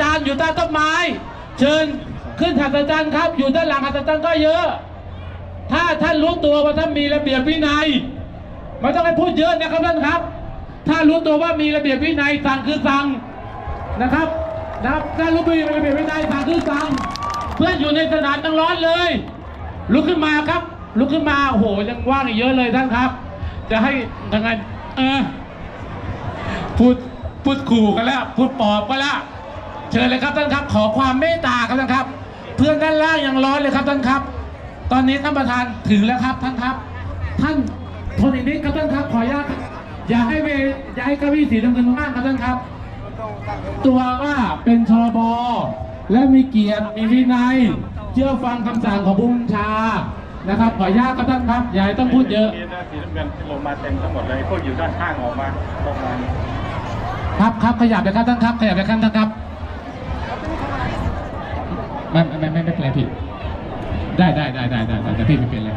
จารย์อยู่ใต้ต้นไม้ เชิญขึ้นหัศจรรย์ครับ อยู่ด้านหลังหัศจรรย์ก็เยอะ ถ้าท่านรู้ตัวว่าท่านมีระเบียบวินัยไม่ต้องไปพูดเยอะนะครับท่านครับ ถ้ารู้ตัวว่ามีระเบียบวินัยสั่งคือสั่งนะครับนะครับถ้ารู้มีระเบียบวินัยสั่งคือสั่งเพื่อนอยู่ในสนามตั้งร้อนเลยลุกขึ้นมาครับลุกขึ้นมาโอ้โหยังว่างอีกเยอะเลยท่านครับ จะให้ยังไงเออพูดพูดขู่กันแล้ว พูดปอบกันแล้ว เชิญเลยครับท่านครับ ขอความเมตตาครับท่านครับ เพื่อนด้านล่างยังร้อนเลยครับท่านครับ ตอนนี้ท่านประธานถึงแล้วครับท่านครับ ท่านทนอีกนิดครับท่านครับขออนุญาตครับอย่าให้เวอย่าให้เก้าอี้สีน้ำเงินมากครับท่านครับ ตัวว่าเป็นชบและมีเกียรติมีวินัยเชื่อฟังคำสั่งของผู้บัญชานะครับขออนุญาตครับท่านครับอย่าให้ต้องพูดเยอะมีหน้าสีน้ำเงินลงมาเต็มทั้งหมดเลยพวกอยู่ด้านข้างออกมาออกมาครับครับขยับเลยครับท่านครับ ขยับเลยครับท่านครับ ไม่ไม่ไม่ไม่เป็นไรพี่ได้ได้ได้ได้ได้ได้แต่พี่ไม่เป็นเลย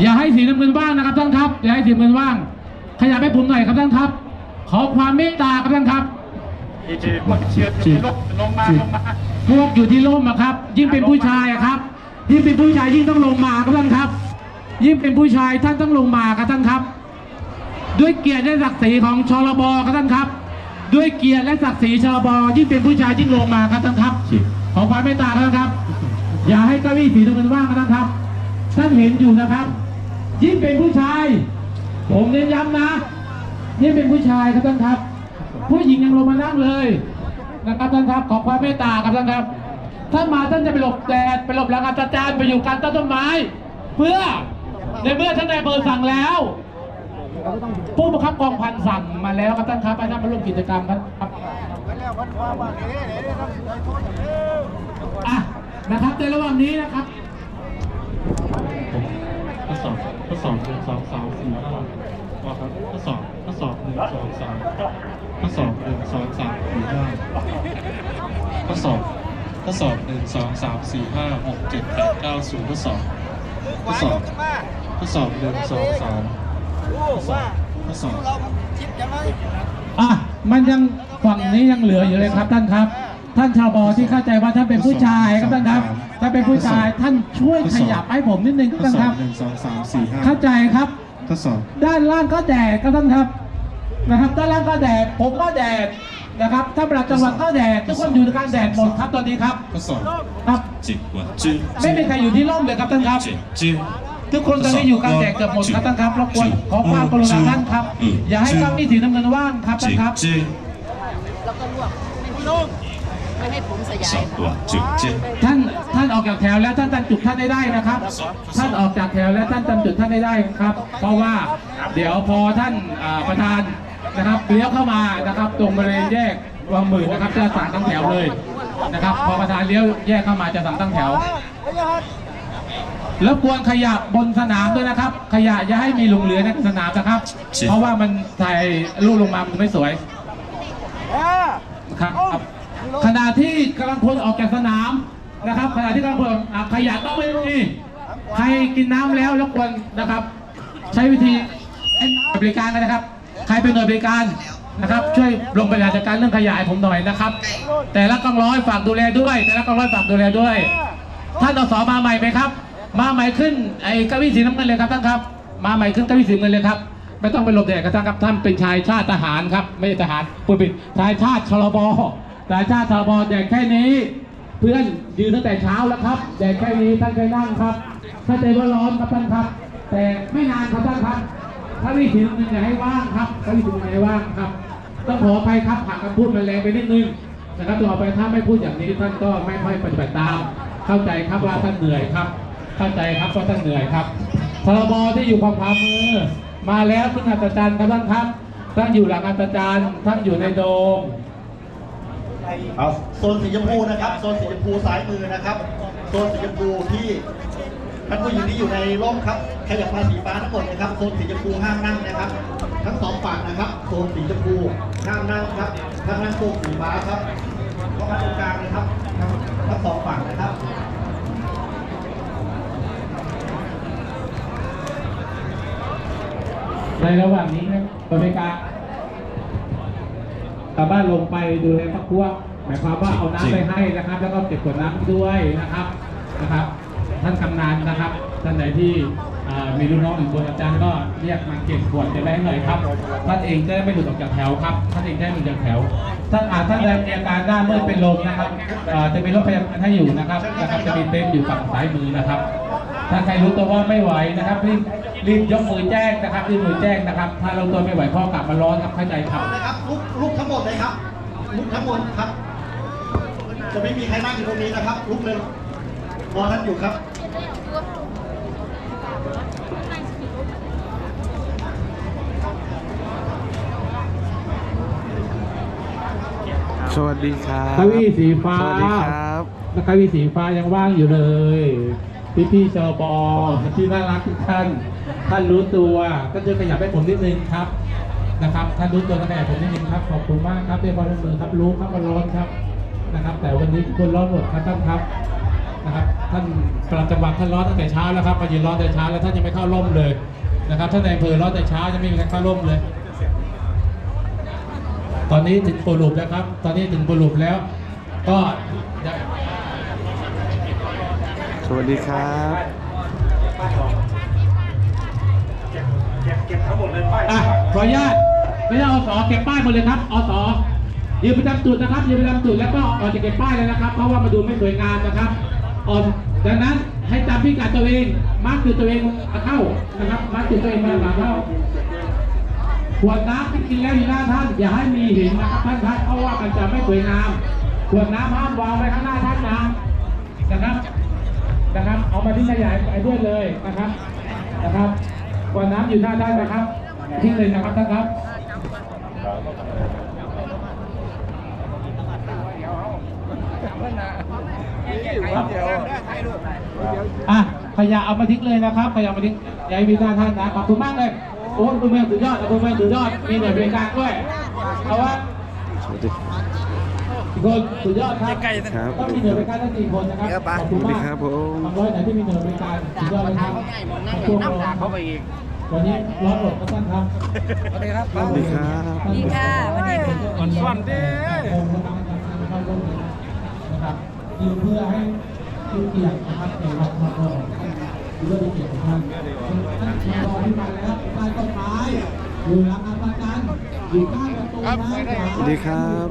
อย่าให้สีน้ำเงินว่างนะครับท่านครับอย่าให้สีน้ำเงินว่าง ขยับให้ผมหน่อยครับท่านครับขอความเมตตาครับท่านครับพวกเชื้อที่ลงลงมาลงมาพวกอยู่ที่ร่มอะครับ ยิ่งเป็นผู้ชายอะครับ ยิ่งเป็นผู้ชายยิ่งต้องลงมาครับท่านครับ ยิ่งเป็นผู้ชายท่านต้องลงมาครับท่านครับ ด้วยเกียรติและศักดิ์ศรีของชลบครับท่านครับ ด้วยเกียรติและศักดิ์ศรีชลบยิ่งเป็นผู้ชายยิ่งลงมาครับท่านครับ ขอความเมตตาครับท่านครับ อย่าให้เก้าอี้สีน้ำเงินว่างครับท่านครับ ท่านเห็นอยู่นะครับยิ่งเป็นผู้ชาย ผมเน้นย้ำนะยิ่งเป็นผู้ชายครับท่านครับ ผู้หญิงยังลงมานั่งเลยนะครับท่านครับขอความเมตตาครับท่านครับท่านมาท่านจะไปหลบแดดไปหลบหลังอาจารย์ไปอยู่กลางต้นต้นไม้ เพื่อในเมื่อท่านนายอำเภอสั่งแล้วผู้บังคับกองพันสั่งมาแล้วครับท่านครับให้ท่านมาร่วมกิจกรรมครับ อะนะครับในระหว่างนี้นะครับทดสอบทดสอบหนึ่งสองสามสี่ห้าว่าครับทดสอบทดสอบหนึ่งสองสามทดสอบหนึ่งสองสามสี่ห้าทดสอบทดสอบหนึ่งสองสามสี่ห้าหกเจ็ดแปดเก้าศูนย์ทดสอบทดสอบทดสอบหนึ่งสองสามทดสอบทดสอบอะมันยัง ฝั่งนี้ยังเหลืออยู่เลยครับท่านครับ ท่านชาวบอที่เข้าใจว่าท่านเป็นผู้ชายครับท่านครับถ้าเป็นผู้ชายท่านช่วยขยับให้ผมนิดนึงครับทดท่านสคอรับบหนึ่งสองสามสี่ห้าเข้าใจครับทดสอบด้านล่างก็แดดครับท่านครับนะครับ ด้านล่างก็แดดผมก็แดดนะครับท่านประหลัดจังหวัดก็แดดทุกคนอยู่ในกลารแดดหมดครับตอนนี้ครับทดสอบครับจิกวันจื้อไม่มีใครอยู่ที่ร่มเลยครับท่านครับจิกจื้อทุกคนตอนนี้อยู่กลางแดดเกือบหมดครับท่านครับรบกวนขอความกรุณาท่านครับ อย่าให้เก้าอี้สีน้ำเงินว่างครับท่านครับ แล้วก็ลวกไม่ให้ผมสยายสองตัวจึกจึกท่านท่านออกจากแถวแล้วท่านจำจุดท่านได้ได้นะครับ ท่านออกจากแถวแล้วท่านจำจุดท่านได้ได้ครับ เพราะว่าเดี๋ยวพอท่านอ่าประธานนะครับเลี้ยวเข้ามานะครับ ตรงบริเวณแยกวังหมื่นนะครับจะสั่งตั้งแถวเลยนะครับ พอประธานเลี้ยวแยกเข้ามาจะสั่งตั้งแถวแล้วกวนขยะบนสนามด้วยนะครับ ขยะอย่าให้มีหลงเหลือในสนามนะครับ เพราะว่ามันถ่ายรูปลงมามันไม่สวย ครับขณะที่กำลังพลออกจากสนามนะครับ ขณะที่กำลังพลอะขยะต้องไม่มีใครกินน้ำแล้วรบกวนนะครับ ใช้วิธีให้หน่วยบริการกันนะครับ ใครเป็นหน่วยบริการนะครับ ช่วยลงไปจัดการเรื่องขยะให้ผมหน่อยนะครับ แต่ละกองร้อยฝากดูแลด้วย แต่ละกองร้อยฝากดูแลด้วย ท่านอสมาใหม่ไหมครับ มาใหม่ขึ้นไอ้เก้าอี้สีน้ำเงินเลยครับท่านครับ มาใหม่ขึ้นเก้าอี้สีน้ำเงินเลยครับ ไม่ต้องไปหลบแดดกันท่านครับท่านเป็นชายชาติทหารครับ ไม่ใช่ทหารพูดผิดชายชาติชลบชายชาติชลบแดดแค่นี้ เพื่อนยืนตั้งแต่เช้าแล้วครับแดดแค่นี้ท่านเคยนั่งครับเข้าใจว่าร้อนครับท่านครับ แต่ไม่นานครับท่านครับ ถ้าวิถีหนึ่งอย่าให้ว่างครับถ้าวิถีหนึ่งอย่าให้ว่างครับ ต้องขออภัยครับหากคำพูดมันแรงไปนิดนึงนะครับต่อไปถ้าไม่พูดอย่างนี้ท่านก็ไม่ค่อยปฏิบัติตาม เข้าใจครับว่าท่านเหนื่อยครับ เข้าใจครับว่าท่านเหนื่อยครับพรบที่อยู่ความพามือ มาแล้วขึ้นอัศจรรย์ครับท่านครับท่านอยู่หลังอัศจรรย์ท่านอยู่ในโดมเอาโซนสีชมพูนะครับโซนสีชมพูซ้ายมือนะครับโซนสีชมพูที่ท่านผู้หญิงที่อยู่ในร่มครับขยับมาสีฟ้าทั้งหมดนะครับโซนสีชมพูห้ามนั่งนะครับ ทั้งสองฝั่งนะครับโซนสีชมพูห้ามนั่งครับถ้านั่งโซนสีฟ้าครับเข้ามาตรงกลางนะครับทั้งสองฝั่งนะครับ ในระหว่างนี้ครับริการกลับบ้านลงไปดูแลครอบครัวหมายความว่าเอาน้ำไปให้นะครับ แล้วก็เก็บขวดน้ำด้วยนะครับนะครับ ท่านกำนันนะครับ ท่านไหนที่มีลูกน้องหนึ่งคนอาจารย์ก็เรียกมาเก็บขวดจะได้หน่อยครับท่านเองจะได้ไม่หลุดออกจากแถวครับท่านเองจะได้หลุดจากแถวท่านอาจท่านใดมีอาการหน้ามืดเป็นลมนะครับจะมีรถพยาบาลให้อยู่นะครับนะครับจะมีเต็นท์อยู่ฝั่งซ้ายมือนะครับ ถ้าใครรู้ตัวว่าไม่ไหวนะครับรีบรีบยกมือแจ้งนะครับรีบมือแจ้งนะครับ ถ้าเราตัวไม่ไหวพ่อกลับมาร้อนครับเข้าใจครับนะครับลุกลุกทั้งหมดเลยครับลุกทั้งหมดครับ จะไม่มีใครนั่งอยู่ตรงนี้นะครับลุกเลยรอท่านอยู่ครับสวัสดีครับเก้าอี้สีฟ้าสวัสดีครับแล้วเก้าอี้สีฟ้ายังว่างอยู่เลย พี่พี่ๆชปอที่น่ารักทุกท่าน ท่านรู้ตัวก็จะขยับให้ผมนิดนึงครับนะครับท่านรู้ตัวก็ขยับผมนิดนึงครับขอบคุณมากครับเป็นบอลมือครับรู้ครับมันร้อนครับนะครับ แต่วันนี้ทุกคนร้อนหมดครับท่านครับนะครับท่านประหลัดจังหวัดท่านร้อนตั้งแต่เช้าแล้วครับมายืนร้อนแต่เช้าแล้วท่านยังไม่เข้าร่มเลยนะครับท่านในอำเภอร้อนแต่เช้ายังไม่มีใครเข้าร่มเลย ตอนนี้ถึงปูรุปแล้วครับ ตอนนี้ถึงปูรุปแล้ว ก็ สวัสดีครับเก็บเก็บทั้งหมดเลยป้ายอะขออนุญาตไม่ใช่อสเก็บป้ายหมดเลยครับอสยืนประจำจุดนะครับยืนประจำจุดแล้วก็ออกจากเก็บป้ายเลยนะครับ เพราะว่ามาดูไม่สวยงามนะครับออกดังนั้นให้จำพิกัดตัวเองมาร์กจุดตัวเองเข้านะครับมาร์กจุดตัวเองมาหลังเข้าขวดน้ำที่กินแล้วอยู่หน้าท่านอย่าให้มีหินนะครับท่านครับเพราะว่ามันจะไม่สวยงามขวดน้ำห้ามวางไว้ข้างหน้าท่านนะนะครับ นะครับ เอามาทิ้งขยายไปด้วยเลยนะครับนะครับกวนน้ำอยู่หน้าได้นะครับทิ้งเลยนะครับท่านครับอะขยะเอามาทิ้งเลยนะครับขยะเอามาทิ้งยายมีหน้าท่านนะขอบคุณมากเลยโอ้ยคุณแม่สุดยอดคุณแม่สุดยอดมีหน่วยบริการด้วยเพราะว่า คนสุดยอดครับครับต้องมีหน่วยบริการทั้งสี่คนนะครับขอบคุณมากสวัสดีครับผมทำร้อยไหนที่มีหน่วยบริการสุดยอดเลยครับพวกเราเข้าไปอีกวันนี้ร้อนหมดครับท่านครับสวัสดีครับสวัสดีครับสวัสดีค่ะสวัสดีค่ะวันวันเด้นะครับยืนเพื่อให้คือเกียรตินะครับในวันทำงานเพื่อเป็นเกียรติของท่านท่านรอที่มาแล้วใต้ต้นไม้ อยู่หลังอาคารอยู่ข้างประตูน้ำสวัสดีครับ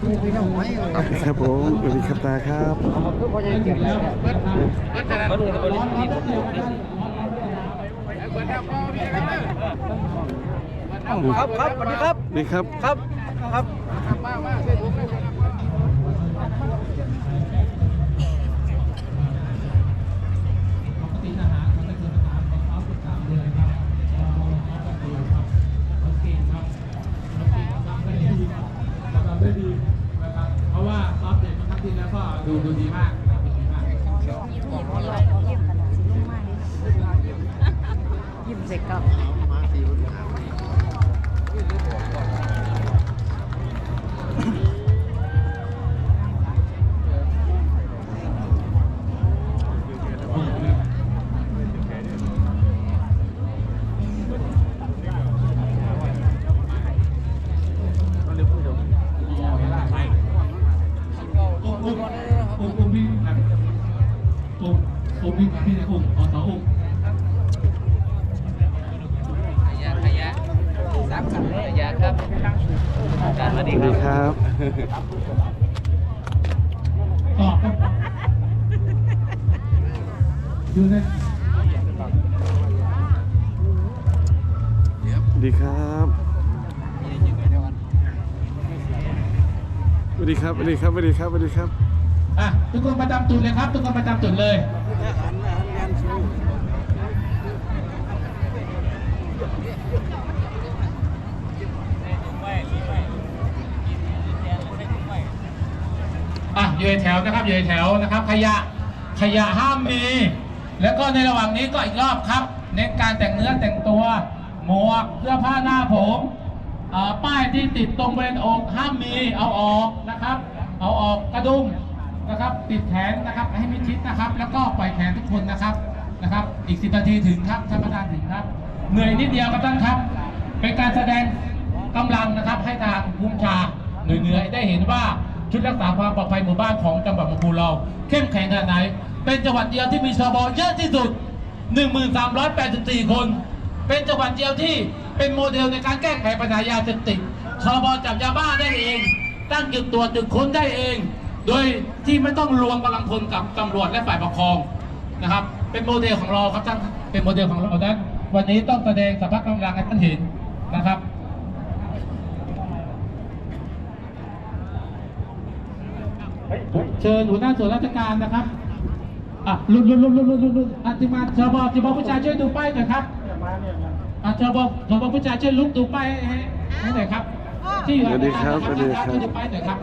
สวัสดีครับผมสวัสดีครับตาครับครับครับสวัสดีครับสวัสดีครับครับครับ แล้วก็ดูดูดีมากครับดูดีมากยิ้มเสร็จก็ สวัสดีครับตอบครับอยู่ในสวัสดีครับสวัสดีครับสวัสดีครับสวัสดีครับสวัสดีครับ อะทุกคนประจำจุดเลยครับ ทุกคนประจำจุดเลย อยู่ในแถวนะครับอยู่ในแถวนะครับ ขยะขยะห้ามมี แล้วก็ในระหว่างนี้ก็อีกรอบครับเน้นการแต่งเนื้อแต่งตัว หมวกเสื้อผ้าหน้าผมป้ายที่ติดตรงบริเวณอกห้ามมีเอาออกนะครับ เอาออกกระดุมนะครับ ติดแขนนะครับให้มิดชิดนะครับ แล้วก็ปล่อยแขนทุกคนนะครับนะครับ อีก10นาทีถึงครับท่านประธานถึงครับ เหนื่อยนิดเดียวครับท่านครับ เป็นการแสดงกำลังนะครับให้ทางภูมิชาเหนื่อยๆได้เห็นว่า ชุดรักษาความปลอดภัยหมู่บ้านของจังหวัดลำพูนเรา เข้มแข็งขนาดไหน เป็นจังหวัดเดียวที่มีชบเยอะที่สุด 1,384 คน เป็นจังหวัดเดียวที่เป็นโมเดลในการแก้ไขปัญหายาเสพติดชบจับยาบ้าได้เอง ตั้งจุดตรวจจุดค้นได้เอง โดยที่ไม่ต้องรวมกำลังพลกับตำรวจและฝ่ายปกครองนะครับ เป็นโมเดลของเราครับท่านเป็นโมเดลของเราดังนั้นวันนี้ต้องแสดงสัพพะกำลังให้ท่านเห็นนะครับ เชิญหัวหน้าส่วนราชการนะครับอะลุนลุนลุนลุนลุนลุนลุนอะจิมาชาวบจิมาผู้ชายช่วยดูป้ายหน่อยครับอะชาวบชาวบผู้ชายช่วยลุกดูป้ายให้ให้หน่อยครับ ที่อยู่สวัสดีครับสวัสดีครับช่วยดูป้ายหน่อยครับ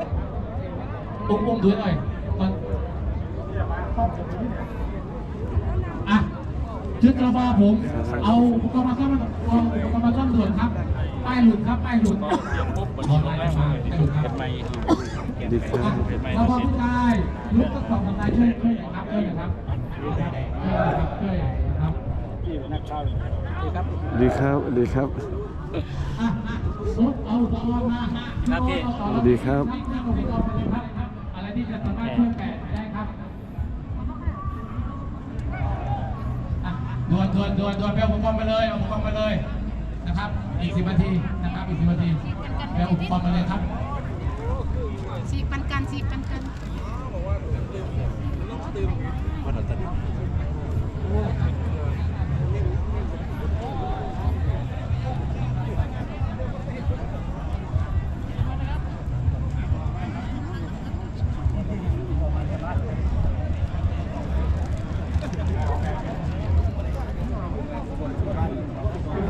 อุ้มอุ้มดูหน่อยก่อนอะชุดชาวบผมเอาอุปกรณ์มาซ่อมเอาอุปกรณ์มาซ่อมด่วนครับ ป้ายหลุดครับป้ายหลุดขอไลน์มาป้ายหลุดครับสวัสดีครับเราพอผู้ชายลุกตั้งสองคนได้ช่วยช่วยหน่อยครับช่วยหน่อยครับช่วยหน่อยครับสวัสดีครับสวัสดีครับอะอะลุกเอาตอมาครับพี่สวัสดีครับอะไรที่จะสามารถช่วยแปะได้ครับอะด่วนด่วนด่วนด่วนไปเอาอุปกรณ์มาเลยเอาอุปกรณ์มาเลย นะครับ อีกสิบนาทีนะครับอีกสิบนาทีไปเอาอุปกรณ์มาเลยครับสีปันกันสีปันกัน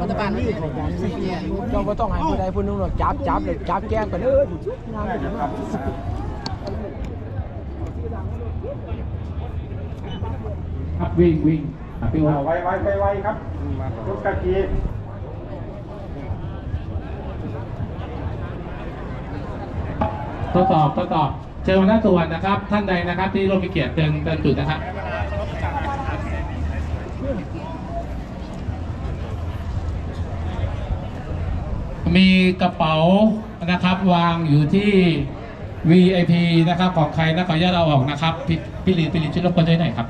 รัฐบาลนี่ เราก็ต้องให้ผู้ใดผู้หนึงหรอกจับจับเลยจับแก้งไปเด้องานไปครับวิ่งวิ่งอะพี่โอไวไวไวไวครับทุกตะกี้ทดสอบทดสอบเชิญหัวหน้าส่วนนะครับ ท่านใดนะครับ ที่ร่วมมีเกียรติเชิญเชิญจุดนะครับ มีกระเป๋านะครับวางอยู่ที่ VIP นะครับของใครนะขออนุญาตเอาออกนะครับพี่พี่ลีพี่ลีช่วยรบกวนด้วยหน่อยครับ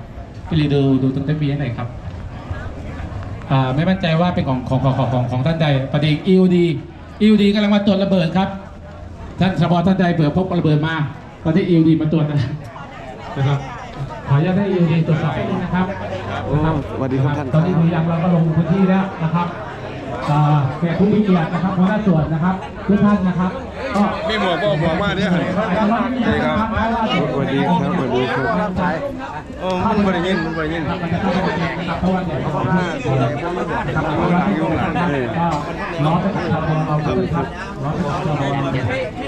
พี่ลีดูดูตรงเต้นบีให้หน่อยครับอ่าไม่มั่นใจว่าเป็นของของของของของของท่านใดพอดี EUD EUD กำลังมาตรวจระเบิดครับ ท่านสบท่านใดเผื่อพบระเบิดมาตอนที่ EUD มาตรวจนะนะครับขออนุญาตให้ EUD ตรวจสอบให้ด้วยนะครับโอ้สวัสดีครับท่านตอนนี้บุรีรัมย์เราก็ลงพื้นที่แล้วนะครับอ่า แขกผู้มีเกียรตินะครับหัวหน้าส่วนนะครับทุกท่านนะครับก็มีหมวกบ่หมวกมาเนี่ยสวัสดีครับสวัสดีครับสวัสดีครับโอ้มันบ่ได้ยินมึงบ่ได้ยินเพรว่าเดี๋ยวเขานะครับร้อนไปกับเราด้วยครับร้อนไปกับเรา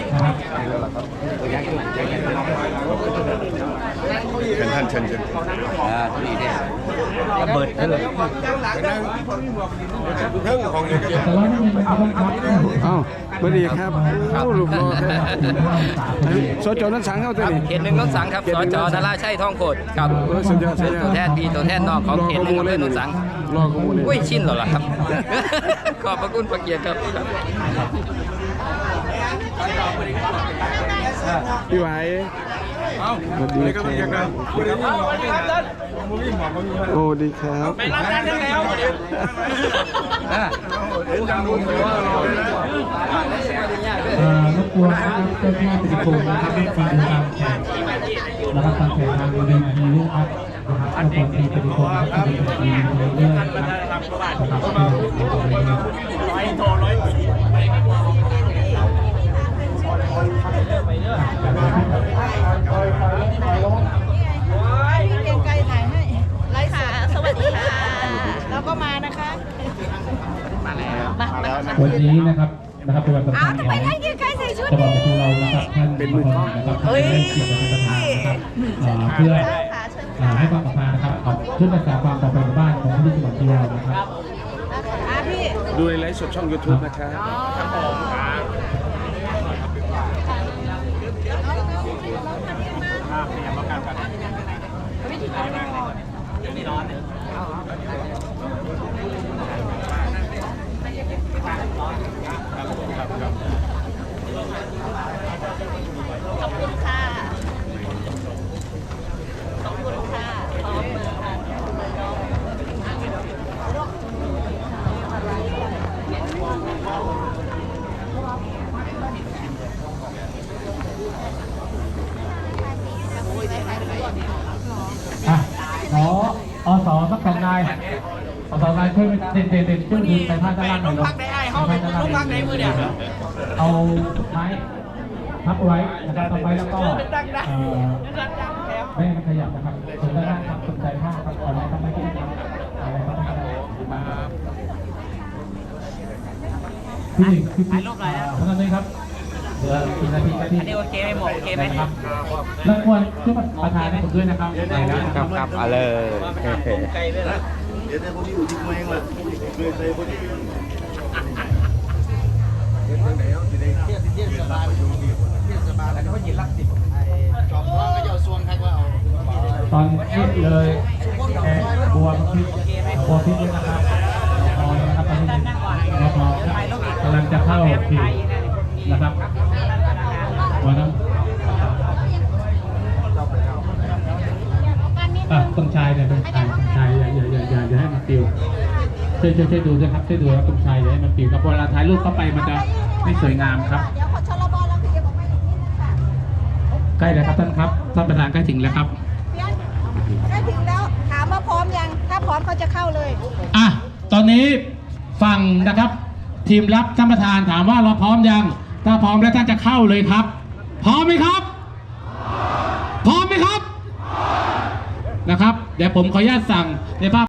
ด้วยนะครับเชิญท่านเชิญเชิญระเบิดเลยเรื่องของเด็กแต่ว่าไม่มีมันต้องครับเอ้าสวัสดีครับโอ้ลูกพ่อครับสจนั้นสังเข้าตัวนี้เขตหนึ่งนนสังครับสจธาราชัยทองโคดครับโอ้ยสุดยอดสุดยอดตัวแทนพี่ตัวแทนนองของเขตหนึ่งอำเภอนนสังรอข้อมูลเลยอุ้ยชินหรอล่ะครับ ขอบพระคุณพระเกียรติครับพี่ไหว สวัสดีครับโอ้ดีครับเอ่อรบกวนนะครับเจ้าหน้าที่ปฏิบัตินะครับมาดูตามแผนนะครับตามแผนทางดีดีลูกครับนะครับรบกวนที่ปฏิบัตินะครับปฏิบัติดีเรื่อยๆนะครับ วมามาวันนี้นะครับนะครับเป็นวันสำอ้าคัวญทำขไมองท่านเกรียงไกรใส่ชุดจะบอกนี้กับเรานะครับท่านเป็นมือนะครับท่านได้เกียรติเป็นประธานนะครับเอ่อเพื่อเอ่อให้ความสำคัญนะครับของชุดรักษาความปลอดภัยในบ้านของที่จังหวัดที่เรานะครับอะพี่ดูในไลฟ์สดช่อง YouTube นะครับ ขอบคุณค่ะ อสสักสองนายอสนายช่วยเด่นเด่นเด่นช่วยดึงไปผ้าด้านล่างหน่อยลูกไปผ้าด้านล่างลูกพักในมือเนี่ยเอาไม้พับไว้นะครับต่อไปแล้วก็เออไม่ขยับนะครับสนด้านล่างครับสนใจผ้าครับก่อนนะครับไม่ต้องทำอะไรครับไม่ได้พี่หนึ่งพี่ถ่ายรูปอะไรนะเท่านั้นเองครับ อกี่นาทีนาทีอันนี้โอเคไหมหมดโอเคไหมครับรบกวนช่วยประธานให้ผมด้วยนะครับครับครับเอาเลยเดี๋ยวเนี่ยพวกนี้อยู่ที่เมืองเลยเมืองเลยพวกนี้ตอนนี้เลยแอบบัวพริกบัวพริกด้วยนะครับพอแล้วนะครับตอนนี้เราพอกำลังจะเข้าคิวนะครับ วนนั้นอะต้นชายเนี่ยต้นชายต้นชายอย่าอย่าอย่าอย่าอย่าให้มันปิวช่วยช่วยช่วยดูด้วยครับช่วยดูครับต้นชายอย่าให้มันปิวครับเวลาถ่ายรูปเข้าไปมันจะไม่สวยงามครับเดี๋ยวขอชลบเราขยับออกมาอีกนิดนึงค่ะใกล้แล้วครับท่านครับท่านประธานใกล้ถึงแล้วครับใกล้ถึงแล้วถามว่าพร้อมยังถ้าพร้อมเขาจะเข้าเลยอะตอนนี้ฝั่งนะครับ ทีมรับท่านประธานถามว่าเราพร้อมยัง ถ้าพร้อมแล้วท่านจะเข้าเลยครับ พร้อมไหมครับ พร้อมไหมครับ นะครับ เดี๋ยวผมขออนุญาตสั่งในภาพ